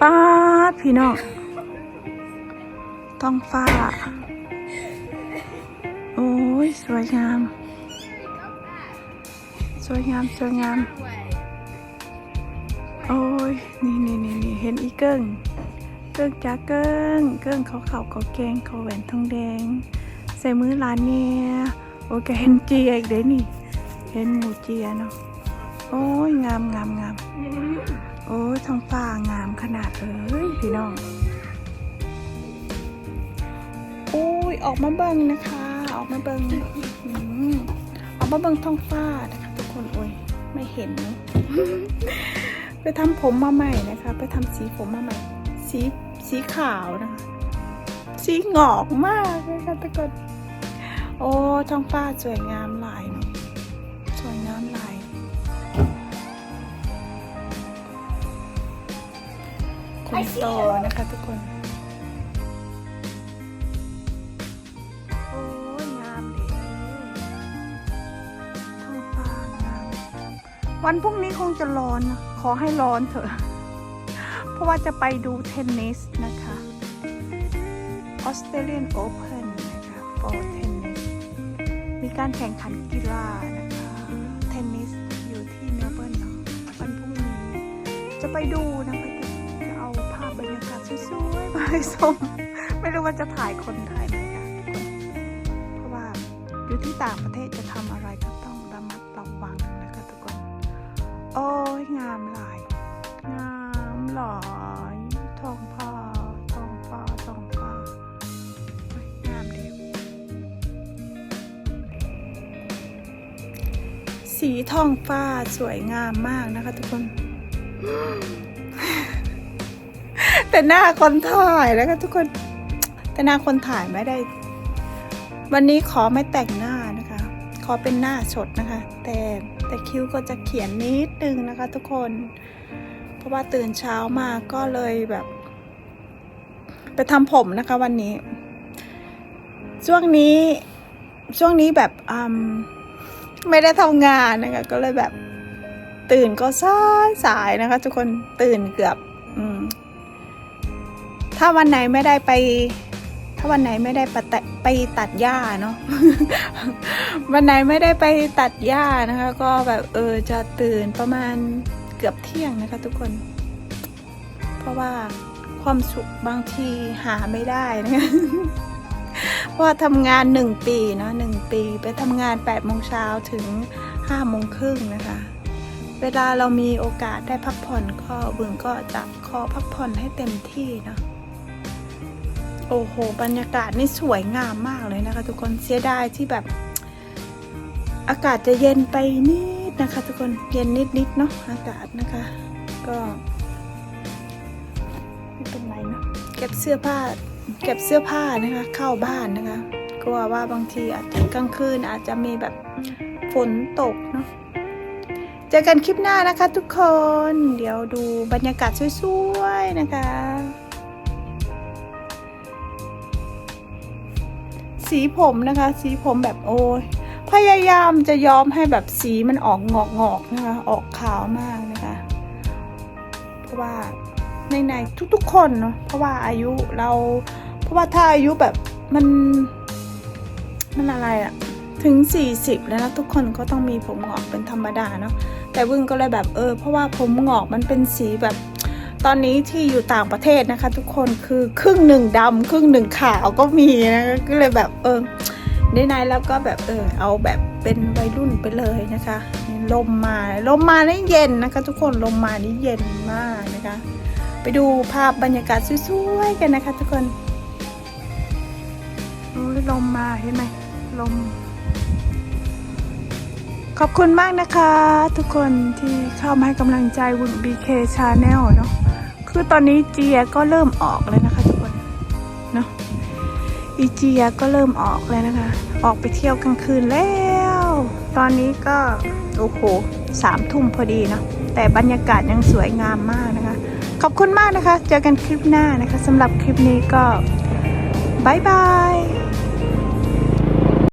ป้าดพี่น้องท้องฟ้า โอ้ย สวยงาม สวยงาม สวยงาม โอ้ย นี่นี่นี่นี่เห็นอีเกิ้งเกิ้งจ้าเกิ้งเกิ้งเขาเข่าเขาแกงเขาแหวนทองแดง ใส่มือหลานเนี่ยโอ้ยแกเห็นเจียอีกเด้นี่ เห็นหมูเจียเนาะ โอ้ย งามงามงาม โอ้ยท้องฟ้างามขนาดเอ้ยพี่น้องโอ้ยออกมาเบิ่งนะคะ ออกมาเบิ่งออกมาเบิ่งท้องฟ้านะคะ ทุกคนโอ้ยไม่เห็นนะไปทำผมมาใหม่นะคะ ไปทำสีผมมาใหม่ สีสีขาวนะคะ สีหงอกมากเลยค่ะทุกคนโอ้ท้องฟ้าสวยงามหลาย คนโตนะคะทุกคน โอ้ยงามเลยท้องฟ้างาม วันพรุ่งนี้คงจะร้อนนะขอให้ร้อนเถอะ เพราะว่าจะไปดูเทนนิสนะคะ Australian Open นะคะ for tennis มีการแข่งขันกีฬานะคะ เทนนิสอยู่ที่เมลเบิร์นเนาะวันพรุ่งนี้ จะไปดูนะคะ ยๆมาให้ชมไม่รู้ว่าจะถ่ายคนถ่ายไหนค่ะเพราะว่าอยู่ที่ต่างประเทศจะทำอะไรก็ต้องระมัดระวังนะคะทุกคน โอ้ยงามหลาย งามหลายทองฟ้าทองฟ้าทองฟ้าโอ้ยงามดีสีทองฟ้าสวยงามมากนะคะทุกคน แต่หน้าคนถ่ายแล้วก็ทุกคน แต่หน้าคนถ่ายไม่ได้ วันนี้ขอไม่แต่งหน้านะคะ ขอเป็นหน้าสดนะคะ แต่แต่คิ้วก็จะเขียนนิดนึงนะคะ ทุกคน เพราะว่าตื่นเช้ามาก็เลยแบบ ไปทำผมนะคะ วันนี้ ช่วงนี้ช่วงนี้แบบอืมไม่ได้ทำงานนะคะ ก็เลยแบบตื่นก็สายสายนะคะ ทุกคนตื่นเกือบ อืม ถ้าวันไหนไม่ได้ไป ถ้าวันไหนไม่ได้ไปตัดไปตัดหญ้าเนาะ วันไหนไม่ได้ไปตัดหญ้านะคะ ก็แบบเออจะตื่นประมาณเกือบเที่ยงนะคะ ทุกคน เพราะว่าความสุขบางทีหาไม่ได้นะคะเพราะทำงานหนึ่งปีเนาะหนึ่งปี ไปทำงานแปดโมงเช้าถึงห้าโมงครึ่งนะคะ เวลาเรามีโอกาสได้พักผ่อนก็บึงก็จะขอพักผ่อนให้เต็มที่เนาะ โอ้โห บรรยากาศนี่สวยงามมากเลยนะคะ ทุกคนเสียดายที่แบบ อากาศจะเย็นไปนิดนะคะ ทุกคนเย็นนิดนิดๆเนาะอากาศนะคะ ก็ไม่เป็นไรเนาะเก็บเสื้อผ้า เก็บเสื้อผ้านะคะ เข้าบ้านนะคะกลัวว่าบางทีอาจจะกลางคืนอาจจะมีแบบฝนตกเนาะเจอกันคลิปหน้านะคะ ทุกคน เดี๋ยวดูบรรยากาศสวยๆนะคะ สีผมนะคะ สีผมแบบโอ้ยพยายามจะย้อมให้แบบสีมันออกงอกงอกๆนะคะ ออกขาวมากนะคะ เพราะว่าในในทุกๆคนเนาะเพราะว่าอายุเรา เพราะว่าถ้าอายุแบบมันมันอะไรอะถึง 40 แล้วนะทุกคนก็ต้องมีผมงอกเป็นธรรมดาเนาะแต่วึ่งก็เลยแบบเออเพราะว่าผมงอกมันเป็นสีแบบ ตอนนี้ที่อยู่ต่างประเทศนะคะ ทุกคนคือครึ่งหนึ่งดำครึ่งหนึ่งขาวก็มีนะก็เลยแบบเออในๆแล้วก็แบบเออเอาแบบเป็นวัยรุ่นไปเลยนะคะลมมาลมมานี่เย็นนะคะ ทุกคนลมมานี่เย็นมากนะคะ ไปดูภาพบรรยากาศสวยๆกันนะคะ ทุกคนลมมาเห็นไหมลม ขอบคุณมากนะคะ ทุกคนที่เข้ามาให้กำลังใจวุ้น BK Channel เนาะคือตอนนี้เจียก็เริ่มออกแล้วนะคะ ทุกคนเนาะอีเจียก็เริ่มออกแล้วนะคะ ออกไปเที่ยวกลางคืนแล้ว ตอนนี้ก็โอ้โหสามทุ่มพอดีเนาะแต่บรรยากาศยังสวยงามมากนะคะ ขอบคุณมากนะคะ เจอกันคลิปหน้านะคะสำหรับคลิปนี้ก็บายบาย